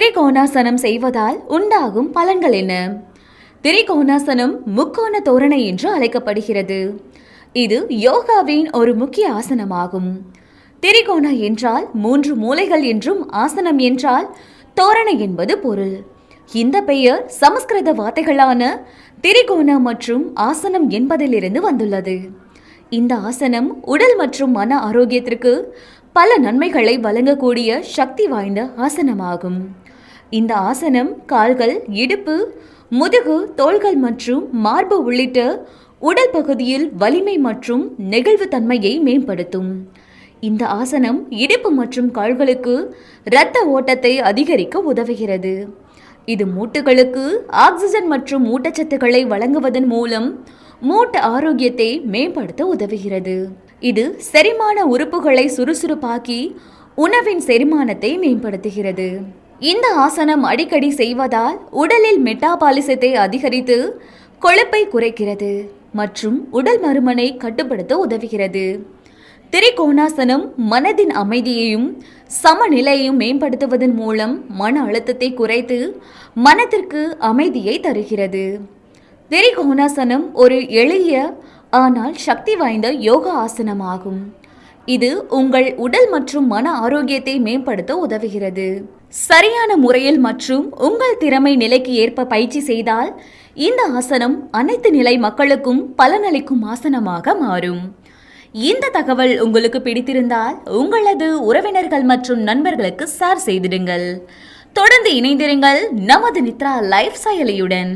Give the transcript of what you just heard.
திரிகோணாசனம் செய்வதால் உண்டாகும் பலன்கள் என்ன? திரிகோணாசனம் முக்கோண தோரணை என்று அழைக்கப்படுகிறது. இது யோகாவின் ஒரு முக்கிய ஆசனமாகும். திரிகோணா என்றால் மூன்று மூலைகள் என்றும் ஆசனம் என்றால் தோரணை என்பது பொருள். இந்த பெயர் சமஸ்கிருத வார்த்தைகளான திரிகோண மற்றும் ஆசனம் என்பதிலிருந்து வந்துள்ளது. இந்த ஆசனம் உடல் மற்றும் மன ஆரோக்கியத்திற்கு பல நன்மைகளை வழங்கக்கூடிய சக்தி வாய்ந்த ஆசனமாகும். இந்த ஆசனம் கால்கள் இடுப்பு முதுகு தோள்கள் மற்றும் மார்பு உள்ளிட்ட உடல் பகுதியில் வலிமை மற்றும் நெகிழ்வுத்தன்மையை மேம்படுத்தும். இந்த ஆசனம் இடுப்பு மற்றும் கால்களுக்கு இரத்த ஓட்டத்தை அதிகரிக்க உதவுகிறது. இது மூட்டுகளுக்கு ஆக்சிஜன் மற்றும் ஊட்டச்சத்துக்களை வழங்குவதன் மூலம் மூட்டு ஆரோக்கியத்தை மேம்படுத்த உதவுகிறது. இது செரிமான உறுப்புகளை சுறுசுறுப்பாக்கி உணவின் செரிமானத்தை மேம்படுத்துகிறது. இந்த ஆசனம் அடிக்கடி செய்வதால் உடலில் மெட்டாபாலிசத்தை அதிகரித்து கொழுப்பை குறைக்கிறது மற்றும் உடல் மருமனை கட்டுப்படுத்த உதவுகிறது. திரிகோணாசனம் மனதின் அமைதியையும் சமநிலையையும் மேம்படுத்துவதன் மூலம் மன அழுத்தத்தை குறைத்து மனதிற்கு அமைதியை தருகிறது. திரிகோணாசனம் ஒரு எளிய ஆனால் சக்தி வாய்ந்த யோகா ஆசனமாகும். இது உங்கள் உடல் மற்றும் மன ஆரோக்கியத்தை மேம்படுத்த உதவுகிறது. சரியான முறையில் மற்றும் உங்கள் திறமை நிலைக்கு ஏற்ப பயிற்சி செய்தால் இந்த ஆசனம் அனைத்து நிலை மக்களுக்கும் பலனளிக்கும் ஆசனமாக மாறும். இந்த தகவல் உங்களுக்கு பிடித்திருந்தால் உங்களது உறவினர்கள் மற்றும் நண்பர்களுக்கு ஷேர் செய்திடுங்கள். தொடர்ந்து இணைந்திருங்கள் நமது நித்ரா லைஃப் செயலியுடன்.